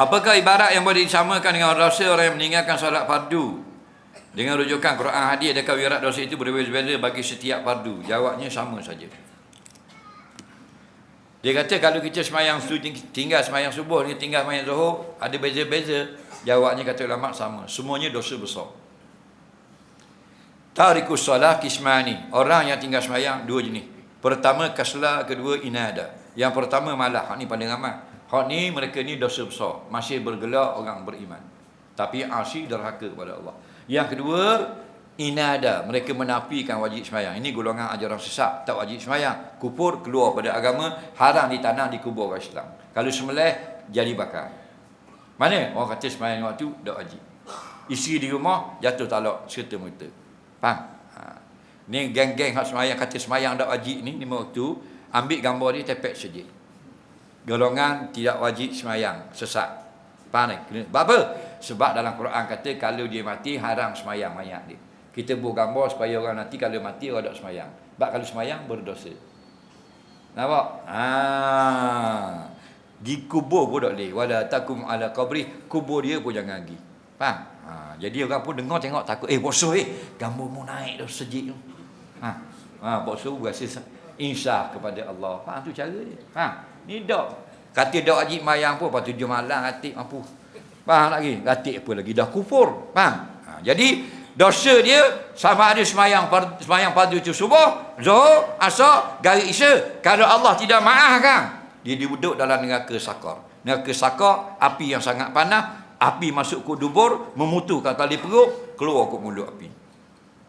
Apakah ibarat yang boleh disamakan dengan dosa orang yang meninggalkan solat fardu? Dengan rujukan Quran hadis adakah wirat dosa itu berbeza-beza bagi setiap fardu? Jawabnya sama saja. Dia kata kalau kita semayang tinggal semayang subuh ni tinggal semayang zuhur ada beza-beza. Jawabnya kata ulama sama. Semuanya dosa besar. Tarikus solah kismani. Orang yang tinggal semayang dua jenis. Pertama kaslah, kedua inada. Yang pertama malah. Hak ni paling ramai. Hak ni mereka ni dosa besar. Masih bergelar orang beriman. Tapi asyik derhaka kepada Allah. Yang kedua inada. Mereka menafikan wajib semayang. Ini golongan ajaran sesat. Tak wajib semayang. Kupur keluar pada agama haram ditanam dikubur orang Islam. Kalau sembelih jadi bakar. Mana? Orang kata semayang waktu tak wajib isi di rumah jatuh talak serta merta. Faham? Ha. ni geng-geng hak semayang kata semayang tak wajib ni lima waktu ambil gambar dia tepek saja golongan tidak wajib semayang sesat ni apa sebab dalam Quran kata kalau dia mati haram semayang mayat dia kita buat gambar supaya orang nanti kalau mati orang tak semayang. Sebab kalau semayang berdosa. Nampak? Ha. Di kubur pun tak boleh. Wala takum ala qabri. Kubur dia pun jangan pergi. Faham? Ha. Jadi orang pun dengar tengok takut. Eh bosor eh. Gambar mu naik dah sejik tu. Ha. Ha. Bosor rasa insya kepada Allah. Faham tu cara dia. Ha. Ni dok. Kata dok wajib mayang pun. Lepas tujuh malam atik mampu. Faham lagi? Atik apa lagi? Dah kufur. Faham? Ha. Jadi dosa dia sama ada semayang semayang fardu itu subuh, zuhur, asar, garis isya. Kalau Allah tidak maafkan, dia duduk dalam neraka sakar. Neraka sakar, api yang sangat panas, api masuk ke dubur, memutuhkan tali perut, keluar ke mulut api.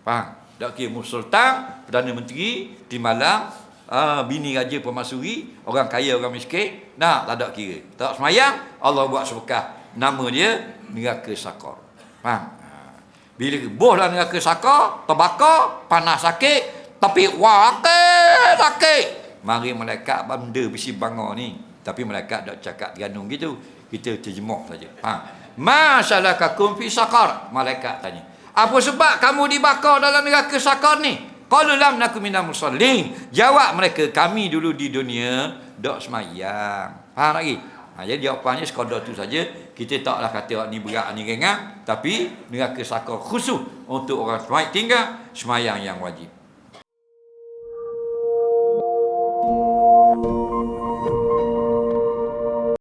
Faham? Tak kira Sultan, Perdana Menteri, Timbalang, uh, bini raja pemasuri, orang kaya, orang miskin, nak tak ada kira. Tak semayang, Allah buat sebekah. Nama dia neraka sakar. Faham? Bila boh dalam neraka saka, terbakar, panas sakit, tapi wakil sakit. Mari malaikat benda bisi bangor ni. Tapi malaikat tak cakap ganung gitu. Kita terjemah saja. Ha. Masalah kakum fi sakar. Malaikat tanya. Apa sebab kamu dibakar dalam neraka sakar ni? Qalu lam nakum minal musallin. Jawab mereka, kami dulu di dunia dak semayang. Faham lagi? Ha, jadi jawapannya sekadar tu saja. Kita taklah kata orang ni berat ni ringan, tapi neraka sakar khusus untuk orang semayang tinggal semayang yang wajib. Thank you.